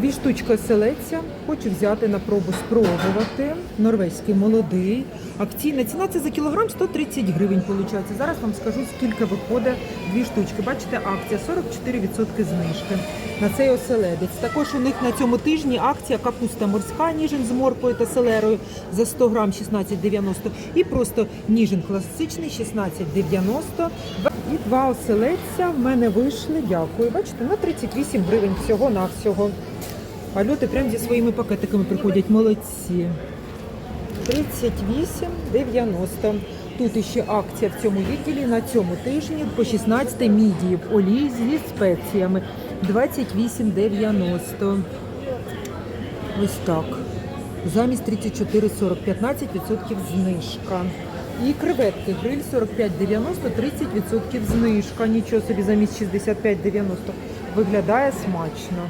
Дві штучки оселедця. Хочу взяти на пробу спробувати. Норвезький молодий. Акційна ціна це за кілограм 130 гривень. Виходить. Зараз вам скажу, скільки виходить дві штучки. Бачите, акція 44% знижки на цей оселедець. Також у них на цьому тижні акція капуста морська, ніжин з моркою та селерою за 100 грам 16,90 і просто ніжин класичний 16,90. І два оселедця в мене вийшли. Дякую. Бачите, на 38 гривень всього на всього. А льоти прямо зі своїми пакетиками приходять. Молодці. 38,90. Тут іще акція в цьому відділі на цьому тижні по 16 мідії в олії зі спеціями 28,90. Ось так. Замість 34,40, 15% знижка. І креветки гриль 45,90, 30% знижка. Нічого собі замість 65,90. Виглядає смачно.